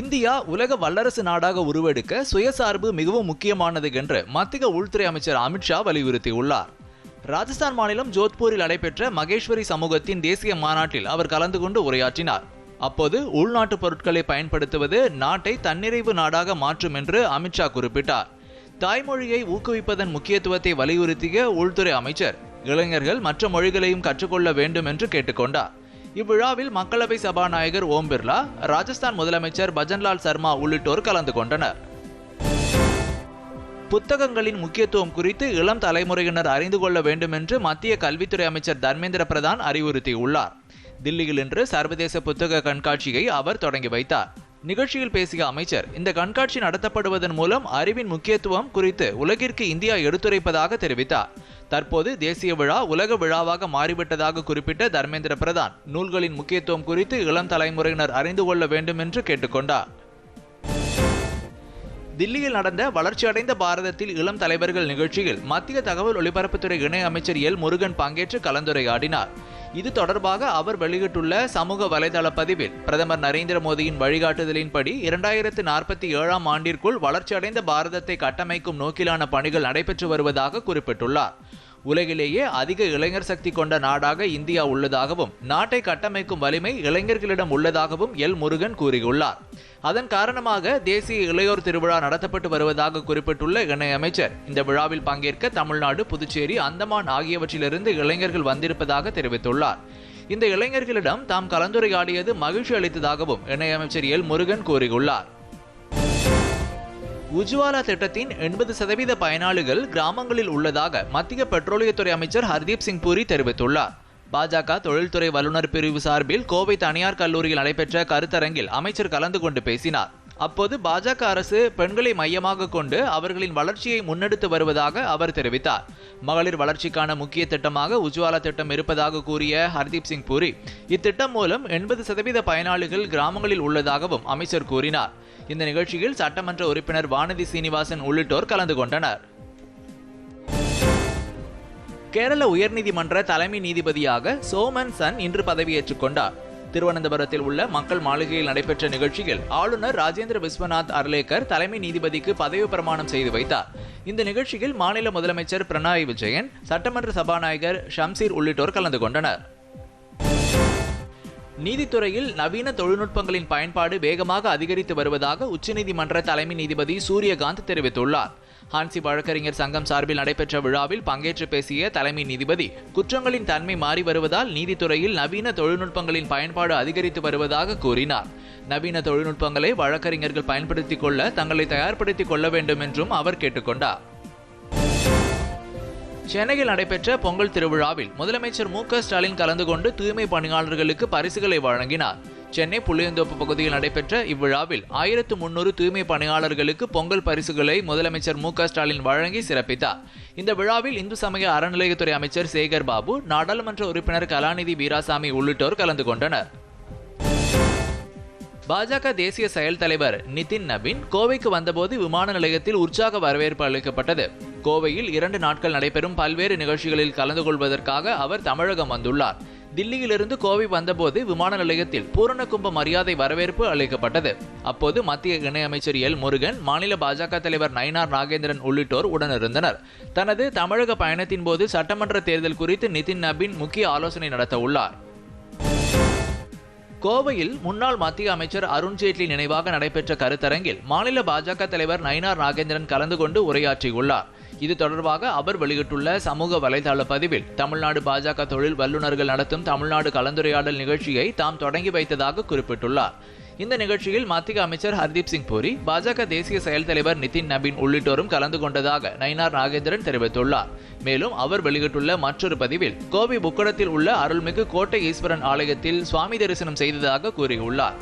India உலக வல்லரசு நாடாக உருவெடுக்க சுயசார்பு மிகவும் முக்கியமானது என்று மத்திய உள்துறை அமைச்சர் அமித்ஷா வலியுறுத்தியுள்ளார். ராஜஸ்தான் மாநிலம் ஜோத்பூரில் நடைபெற்ற மகேஸ்வரி சமூகத்தின் தேசிய மாநாட்டில் அவர் கலந்து கொண்டு உரையாற்றினார். அப்போது உள்நாட்டு பொருட்களை பயன்படுத்துவது நாட்டை தன்னிறைவு நாடாக மாற்றும் என்று அமித்ஷா குறிப்பிட்டார். தாய்மொழியை ஊக்குவிப்பதன் முக்கியத்துவத்தை வலியுறுத்திய உள்துறை அமைச்சர் இளைஞர்கள் மற்ற மொழிகளையும் கற்றுக்கொள்ள வேண்டும் என்று கேட்டுக்கொண்டார். இவ்விழாவில் மக்களவை சபாநாயகர் ஓம் பிர்லா ராஜஸ்தான் முதலமைச்சர் பஜன்லால் சர்மா உள்ளிட்டோர் கலந்து கொண்டனர். புத்தகங்களின் முக்கியத்துவம் குறித்து இளம் தலைமுறையினர் அறிந்து கொள்ள வேண்டும் என்று மத்திய கல்வித்துறை அமைச்சர் தர்மேந்திர பிரதான் அறிவுறுத்தியுள்ளார். தில்லியில் இன்று சர்வதேச புத்தக கண்காட்சியை அவர் தொடங்கி வைத்தார். நிகழ்ச்சியில் பேசிய அமைச்சர் இந்த கண்காட்சி நடத்தப்படுவதன் மூலம் அறிவின் முக்கியத்துவம் குறித்து உலகிற்கு இந்தியா எடுத்துரைப்பதாக தெரிவித்தார். தற்போது தேசிய விழா உலக விழாவாக மாறிவிட்டதாக குறிப்பிட்ட தர்மேந்திர பிரதான் நூல்களின் முக்கியத்துவம் குறித்து இளம் தலைமுறையினர் அறிந்து கொள்ள வேண்டும் என்று கேட்டுக்கொண்டார். தில்லியில் நடந்த வளர்ச்சியடைந்த பாரதத்தில் இளம் தலைவர்கள் நிகழ்ச்சியில் மத்திய தகவல் ஒலிபரப்புத்துறை இணை அமைச்சர் எல். முருகன் பங்கேற்று கலந்துரையாடினார். இது தொடர்பாக அவர் வெளியிட்டுள்ள சமூக வலைதள பதிவில் பிரதமர் நரேந்திர மோடியின் வழிகாட்டுதலின்படி இரண்டாயிரத்து நாற்பத்தி ஏழாம் ஆண்டிற்குள் வளர்ச்சியடைந்த பாரதத்தை கட்டமைக்கும் நோக்கிலான பணிகள் நடைபெற்று வருவதாக குறிப்பிட்டுள்ளார். உலகிலேயே அதிக இளைஞர் சக்தி கொண்ட நாடாக இந்தியா உள்ளதாகவும் நாட்டை கட்டமைக்கும் வலிமை இளைஞர்களிடம் உள்ளதாகவும் எல். முருகன் கூறியுள்ளார். அதன் காரணமாக தேசிய இளையோர் திருவிழா நடத்தப்பட்டு வருவதாக குறிப்பிட்டுள்ள இணையமைச்சர் இந்த விழாவில் பங்கேற்க தமிழ்நாடு புதுச்சேரி அந்தமான் ஆகியவற்றிலிருந்து இளைஞர்கள் வந்திருப்பதாக தெரிவித்துள்ளார். இந்த இளைஞர்களிடம் தாம் கலந்துரையாடியது மகிழ்ச்சி அளித்ததாகவும் இணையமைச்சர் எல். முருகன் கூறியுள்ளார். உஜ்வாலா திட்டத்தின் எண்பது சதவீத பயனாளிகள் கிராமங்களில் உள்ளதாக மத்திய பெட்ரோலியத்துறை அமைச்சர் ஹர்தீப் சிங் பூரி தெரிவித்துள்ளார். பாஜக தொழில்துறை வல்லுநர் பிரிவு சார்பில் கோவை தனியார் கல்லூரியில் நடைபெற்ற கருத்தரங்கில் அமைச்சர் கலந்து கொண்டு பேசினார். அப்போது பாஜக அரசு பெண்களை மையமாக கொண்டு அவர்களின் வளர்ச்சியை முன்னெடுத்து வருவதாக அவர் தெரிவித்தார். மகளிர் வளர்ச்சிக்கான முக்கிய திட்டமாக உஜ்வாலா திட்டம் இருப்பதாக கூறிய ஹர்தீப் சிங் பூரி இத்திட்டம் மூலம் எண்பது சதவீத பயனாளிகள் கிராமங்களில் உள்ளதாகவும் அமைச்சர் கூறினார். இந்த நிகழ்ச்சியில் சட்டமன்ற உறுப்பினர் வானதி சீனிவாசன் உள்ளிட்டோர் கலந்து கொண்டனர். கேரள உயர்நீதிமன்ற தலைமை நீதிபதியாக சோமன் சன் இன்று பதவியேற்றுக் கொண்டார். திருவனந்தபுரத்தில் உள்ள மக்கள் மாளிகையில் நடைபெற்ற நிகழ்ச்சியில் ஆளுநர் ராஜேந்திர விஸ்வநாத் அர்லேக்கர் தலைமை நீதிபதிக்கு பதவி பிரமாணம் செய்து வைத்தார். இந்த நிகழ்ச்சியில் மாநில முதலமைச்சர் பினராயி விஜயன் சட்டமன்ற சபாநாயகர் ஷம்சீர் உள்ளிட்டோர் கலந்து கொண்டனர். நீதித்துறையில் நவீன தொழில்நுட்பங்களின் பயன்பாடு வேகமாக அதிகரித்து வருவதாக உச்சநீதிமன்ற தலைமை நீதிபதி சூரியகாந்த் தெரிவித்துள்ளார். ஹான்சி வழக்கறிஞர் சங்கம் சார்பில் நடைபெற்ற விழாவில் பங்கேற்று பேசிய தலைமை நீதிபதி குற்றங்களின் தன்மை மாறி வருவதால் நீதித்துறையில் நவீன தொழில்நுட்பங்களின் பயன்பாடு அதிகரித்து வருவதாக கூறினார். நவீன தொழில்நுட்பங்களை வழக்கறிஞர்கள் பயன்படுத்திக் கொள்ள தங்களை தயார்படுத்திக் கொள்ள வேண்டும் என்றும் அவர் கேட்டுக்கொண்டார். சென்னையில் நடைபெற்ற பொங்கல் திருவிழாவில் முதலமைச்சர் மு ஸ்டாலின் கலந்து கொண்டு தூய்மை பணியாளர்களுக்கு பரிசுகளை வழங்கினார். சென்னை புளியந்தோப்பு பகுதியில் நடைபெற்ற இவ்விழாவில் ஆயிரத்து முன்னூறு தூய்மை பணியாளர்களுக்கு பொங்கல் பரிசுகளை முதலமைச்சர் மு ஸ்டாலின் வழங்கி சிறப்பித்தார். இந்த விழாவில் இந்து சமய அறநிலையத்துறை அமைச்சர் சேகர் பாபு நாடாளுமன்ற உறுப்பினர் கலாநிதி வீராசாமி உள்ளிட்டோர் கலந்து கொண்டனர். பாஜக தேசிய செயல் தலைவர் நிதின் நபின் கோவைக்கு வந்தபோது விமான நிலையத்தில் உற்சாக வரவேற்பு அளிக்கப்பட்டது. கோவையில் இரண்டு நாட்கள் நடைபெறும் பல்வேறு நிகழ்ச்சிகளில் கலந்து கொள்வதற்காக அவர் தமிழகம் வந்துள்ளார். தில்லியிலிருந்து கோவை வந்தபோது விமான நிலையத்தில் பூரணகும்ப மரியாதை வரவேற்பு அளிக்கப்பட்டது. அப்போது மத்திய இணையமைச்சர் எல். முருகன் மாநில பாஜக தலைவர் நயினார் நாகேந்திரன் உள்ளிட்டோர் உடனிருந்தனர். தனது தமிழக பயணத்தின் போது சட்டமன்ற தேர்தல் குறித்து நிதின் நபின் முக்கிய ஆலோசனை நடத்த உள்ளார். கோவையில் முன்னாள் மத்திய அமைச்சர் அருண்ஜேட்லி நினைவாக நடைபெற்ற கருத்தரங்கில் மாநில பாஜக தலைவர் நயினார் நாகேந்திரன் கலந்து கொண்டு உரையாற்றியுள்ளார். இது தொடர்பாக அவர் வெளியிட்டுள்ள சமூக வலைதள பதிவில் தமிழ்நாடு பாஜக தொழில் வல்லுநர்கள் நடத்தும் தமிழ்நாடு கலந்துரையாடல் நிகழ்ச்சியை தாம் தொடங்கி வைத்ததாக குறிப்பிட்டுள்ளார். இந்த நிகழ்ச்சியில் மத்திய அமைச்சர் ஹர்தீப் சிங் பூரி பாஜக தேசிய செயல் தலைவர் நிதின் நபீன் உள்ளிட்டோரும் கலந்து கொண்டதாக நயினார் நாகேந்திரன் தெரிவித்துள்ளார். மேலும் அவர் வெளியிட்டுள்ள மற்றொரு பதிவில் கோவை புக்கடத்தில் உள்ள அருள்மிகு கோட்டை ஈஸ்வரன் ஆலயத்தில் சுவாமி தரிசனம் செய்ததாக கூறியுள்ளார்.